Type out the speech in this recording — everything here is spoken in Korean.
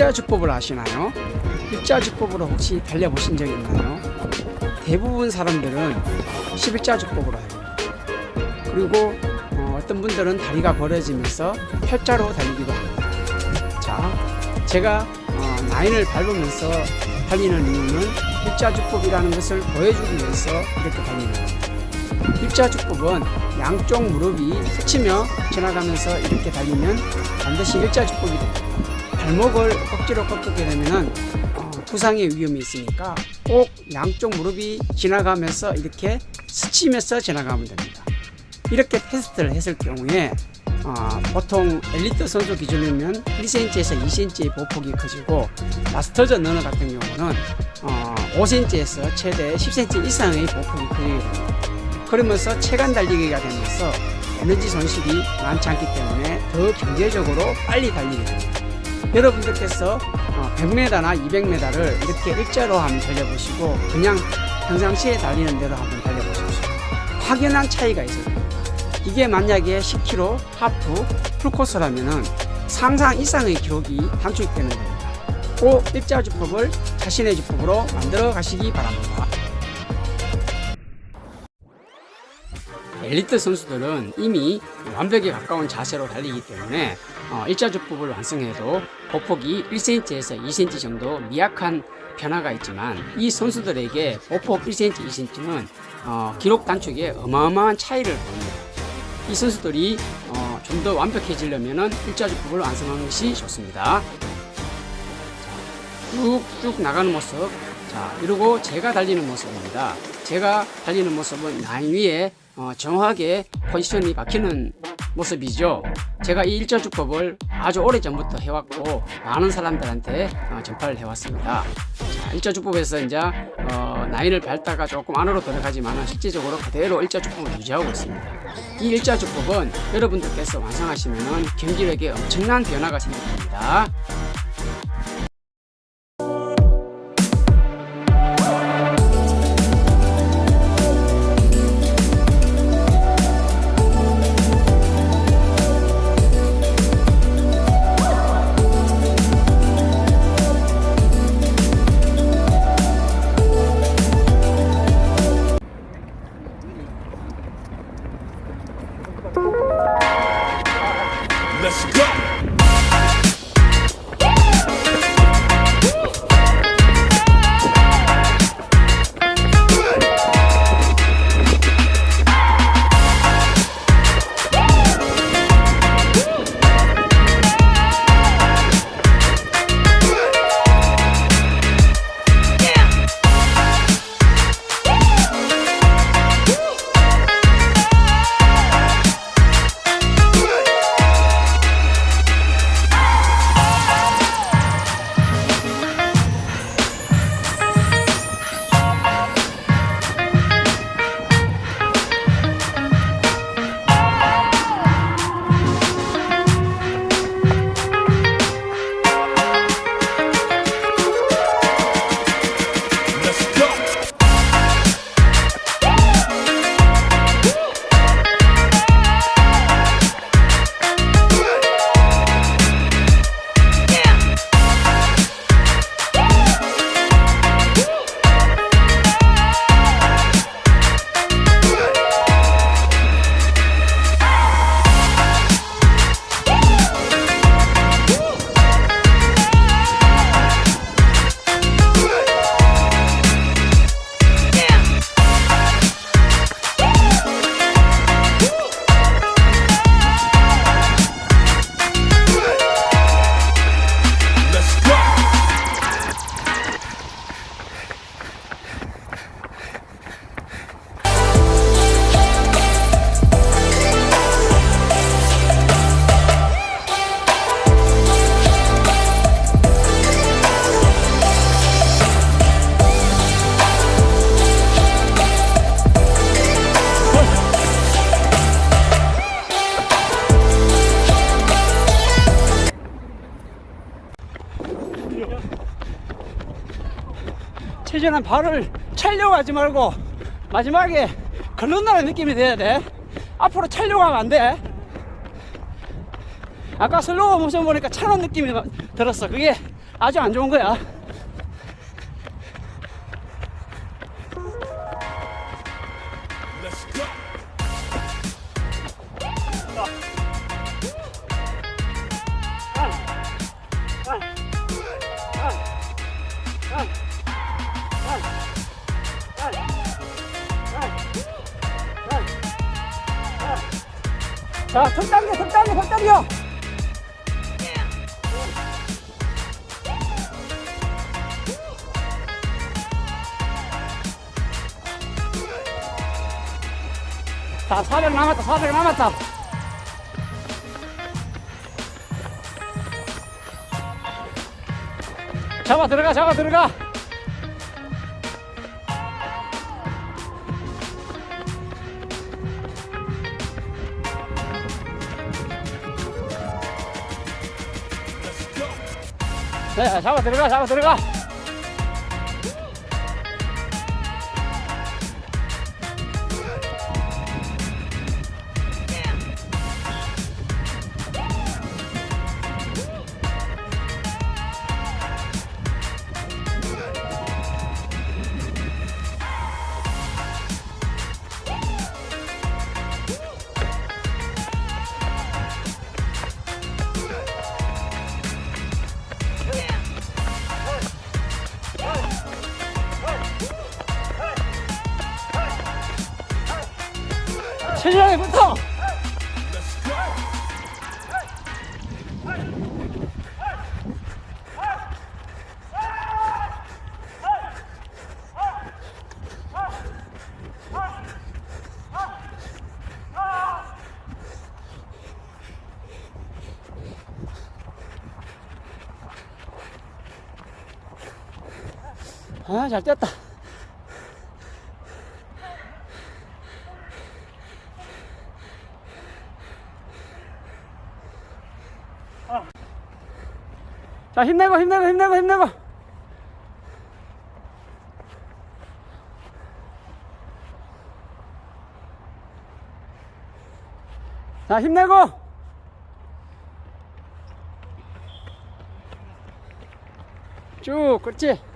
일자주법을 아시나요? 일자주법으로 혹시 달려보신 적 있나요? 대부분 사람들은 11자주법으로 해요. 그리고 어, 어떤 분들은 다리가 벌어지면서 팔자로 달리기도 합니다. 자, 제가 어, 라인을 밟으면서 달리는 이유는 일자주법이라는 것을 보여주기 위해서 이렇게 달리는 겁니다. 일자주법은 양쪽 무릎이 스치며 지나가면서 이렇게 달리면 반드시 일자주법이 됩니다. 발목을 억지로 꺾게 되면 어, 부상의 위험이 있으니까 꼭 양쪽 무릎이 지나가면서 이렇게 스치면서 지나가면 됩니다. 이렇게 테스트를 했을 경우에 어, 보통 엘리트 선수 기준이면 1cm에서 2cm의 보폭이 커지고 마스터전 러너 같은 경우는 어, 5cm에서 최대 10cm 이상의 보폭이 커지게 됩니다. 그러면서 체간 달리기가 되면서 에너지 손실이 많지 않기 때문에 더 경제적으로 빨리 달리게 됩니다. 여러분들께서 어, 100m나 200m를 이렇게 일자로 한번 달려보시고 그냥 평상시에 달리는 대로 한번 달려보십시오. 확연한 차이가 있어요. 이게 만약에 10km 하프 풀코스라면은 상상 이상의 기록이 단축되는 겁니다. 꼭 일자 주법을 자신의 주법으로 만들어 가시기 바랍니다. 엘리트 선수들은 이미 완벽에 가까운 자세로 달리기 때문에 어, 일자주법을 완성해도 보폭이 1cm에서 2cm 정도 미약한 변화가 있지만 이 선수들에게 보폭 1cm, 2cm는 어, 기록 단축에 어마어마한 차이를 보입니다. 이 선수들이 어, 좀 더 완벽해지려면 일자주법을 완성하는 것이 좋습니다. 쭉쭉 나가는 모습. 자, 이러고 제가 달리는 모습입니다. 제가 달리는 모습은 라인 위에 어, 정확하게 포지션이 박히는 모습이죠. 제가 이 일자 주법을 아주 오래 전부터 해왔고 많은 사람들한테 어, 전파를 해왔습니다. 자, 일자 주법에서 이제 어, 라인을 밟다가 조금 안으로 들어가지만 실제적으로 그대로 일자 주법을 유지하고 있습니다. 이 일자 주법은 여러분들께서 완성하시면 경기력에 엄청난 변화가 생길 겁니다. 최전한 발을 찰려고 하지 말고 마지막에 걸른다는 느낌이 돼야 돼. 앞으로 찰려고 하면 안 돼. 아까 슬로우 모션 보니까 차는 느낌이 들었어. 그게 아주 안 좋은 거야. 자, 턱 당겨, 턱 당겨, 턱 당겨. 자, 400 남았다, 400 남았다. 잡아 들어가, 잡아 들어가. 네, 잡아 들어가, 잡아 들어가. 아, 잘 뛰었다. 자, 힘내고, 힘내고, 힘내고, 힘내고. 자, 힘내고. 쭉, 그렇지.